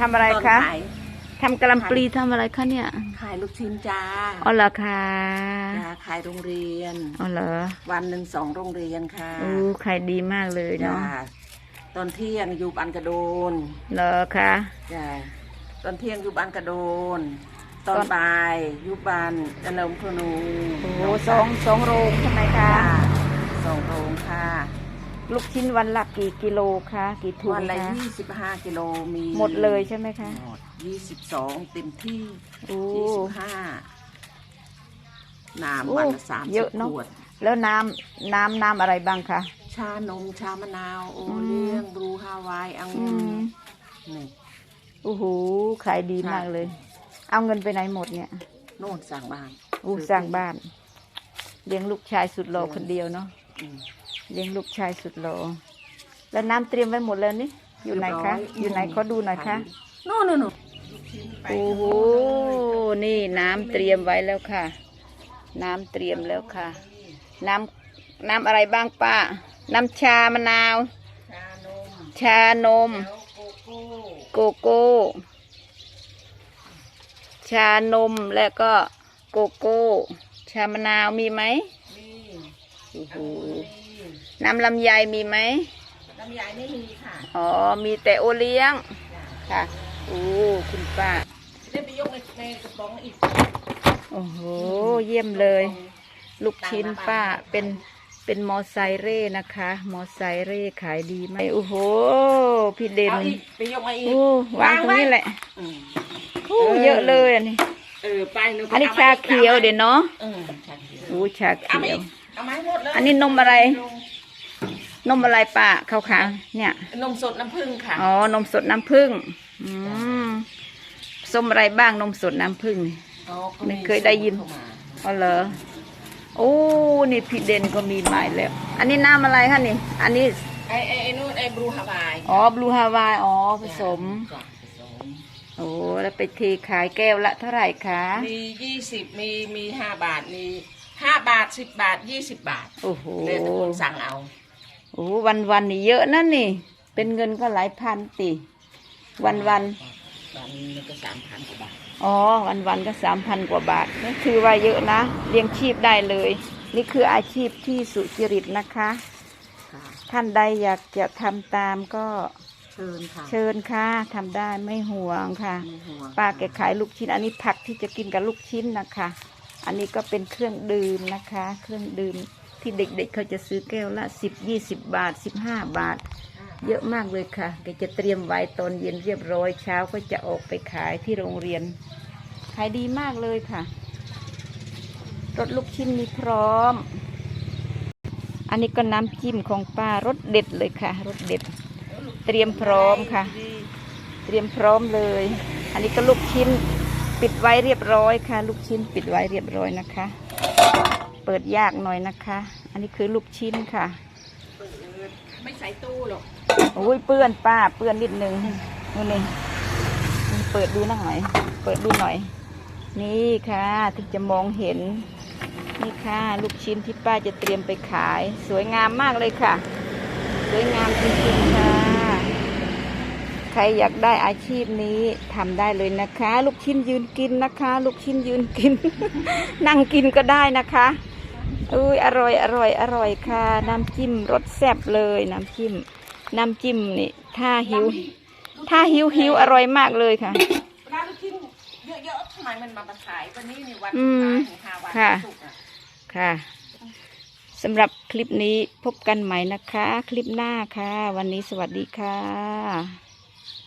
ทำอะไรตอนคะขายทำกะหล่ำปลีทำอะไรคะเนี่ยขายลูกชิ้นจ้าอ๋อเหรอคะจ้าขายโรงเรียน อ๋อเหรอวันหนึ่งสองโรงเรียนค่ะอู้ขายดีมากเลยจ้าเนาะตอนเที่ยงอยู่บ้านกระโดนเหรอคะจ้าตอนเที่ยงอยู่บ้านกระโดนตอนตอนบ่ายอยู่บ้านเจริญพนูโอ้โหสองสองโรงใช่ไหมคะ จ้าสองโรงค่ะ ลูกชิ้นวันละกี่กิโลคะกี่ถุงวันละคะยี่สิบห้ากิโลมีหมดเลยใช่ไหมคะ หมดยี่สิบสองเต็มที่โอ้ ยี่สิบห้าน้โอ้ำวันละสามเยสิบอะเนอะ ขวด แล้วน้ำน้ำน้ำอะไรบ้างคะ ชานม ชามะนาว โออืม เลี้ยงบลูฮาวายอังอืุ่นมนี่ โอ้โหขายดีมากเลย เอาเงินไปไหนหมดเนี่ยโน่นสั่งบ้านอู้สร้างบ้าน เลี้ยงลูกชายสุดหล่อคนเดียวเนาะอืม เลี้ยงลูกชายสุดหล่อแล้วน้ำเตรียมไว้หมดแล้วนี่ อยู่ไหนคะเรีบร้อยู่ไหนขอดูหน่อยคะโน่นโน่นโน่นโอ้โห นี่น้ำเตรียมไว้แล้วค่ะ น้ำเตรียมแล้วค่ะ น้ำน้ำอะไรบ้างป้า น้ำชามะนาว ชานมชานมแล้วโกโก้โกโก้ ชานมแล้วก็โกโก้ ชามะนาวมีไหมนี่โอ้โห นี่น้ำลำไยมีไหมลำไยไม่มีค่ะอ๋อมีแต่โอเลี้ยงค่ะโอ้คุณป้าเล่นไปยกในในกระป๋องอีกโอ้โหเยี่ยมเลย ลูกชิ้นป้าเป็นเป็นมอไซเร่นะคะ มอไซเร่ขายดีมากโอ้โห พี่เด่นเอาอีกไปยกมาอีกโอ้วางตรงนี้แหละอืมโอ้เยอะเลยอันนี้เออไปหนูไปอันนี้มชาเขียวเดี๋ยวเนาะเออชาเขียวโอ้ชาเอาเขีมายวอีกเอามาให้หมดเลยอันนี้นมอะไร นมอะไรป้าขาวๆเนี่ย นมสดน้ำผึ้งค่ะ อ๋อ นมสดน้ำผึ้งอืมส้มอะไรบ้างนมสดน้ำผึ้งอ๋อก็ไม่เคยได้ยินเข้ามาอ๋อเหรอโอ้นี่พี่เด่นก็มีใหม่แล้ว อันนี้น้ำอะไรคะนี่ อันนี้ ไอ้ไอ้ไอ้นู่นไอ้บลูฮาวายอ๋อบลูฮาวาย อ๋อผสม จ้ะผสมโอ้แล้วไปเทขายแก้วละเท่าไหร่คะ มียี่สิบมีมีห้าบาทมีห้าบาทสิบบาทยี่สิบบาทโอ้โห เลยแต่คนสั่งเอา โอ้วันวันๆนี่เยอะนั่นนี่ เป็นเงินก็หลายพันติ วันวันวันนึงก็สามพันกว่าบาทๆอ๋อ วันวันๆก็สามพันกว่าบาทนี่คือว่าเยอะนะเลี้ยงชีพได้เลย นี่คืออาชีพที่สุจริตนะคะค่ะท่านใดอยากจะทำตามก็เชิญค่ะเชิญค่ะทำได้ไม่ห่วงค่ะไม่ห่วงป้าแกขายลูกชิ้น อันนี้ผักที่จะกินกับลูกชิ้นนะคะ อันนี้ก็เป็นเครื่องดื่มนะคะ เครื่องดื่ม ที่เด็กๆเขาจะซื้อแก้วละสิบยี่สิบบาทสิบห้าบาท เยอะมากเลยค่ะแกจะเตรียมไว้ตอนเย็นเรียบร้อยเช้าก็จะออกไปขายที่โรงเรียน ขายดีมากเลยค่ะรสลูกชิ้นมีพร้อม อันนี้ก็น้ำจิ้มของป้ารสเด็ดเลยค่ะรสเด็ด เตรียมพร้อมค่ะ เตรียมพร้อมเลย อันนี้ก็ลูกชิ้นปิดไว้เรียบร้อยค่ะ ลูกชิ้นปิดไว้เรียบร้อยนะคะ เปิดยากหน่อยนะคะ อันนี้คือลูกชิ้นค่ะเปิดไม่ใส่ตู้หรอกโอ้ยเปื้อนป้าเปื้อนนิดนึงนู่นนี่นี่เปิดดูหน่อย เปิดดูหน่อย นี่ค่ะถึงจะมองเห็น นี่ค่ะ ลูกชิ้นที่ป้าจะเตรียมไปขาย สวยงามมากเลยค่ะ สวยงามจริงๆค่ะ ใครอยากได้อาชีพนี้ทำได้เลยนะคะ ลูกชิ้นยืนกินนะคะ ลูกชิ้นยืนกิน นั่งกินก็ได้นะคะ อุ้ยอร่อยอร่อยอร่อยค่ะ น้ำจิ้มรสแซ่บเลยน้ำจิ้มน้ำจิ้มนี่ถ้าหิว ถ้าหิวหิวอร่อยมากเลยค่ะเวลาลูกชิ้นเยอะๆทำไมมันมาขายวันนี้นี่วันอืสุดมท้ายของห้าวันค่ะศุกร์อะค่ะสำหรับคลิปนี้พบกันใหม่นะคะ คลิปหน้าค่ะ วันนี้สวัสดีค่ะ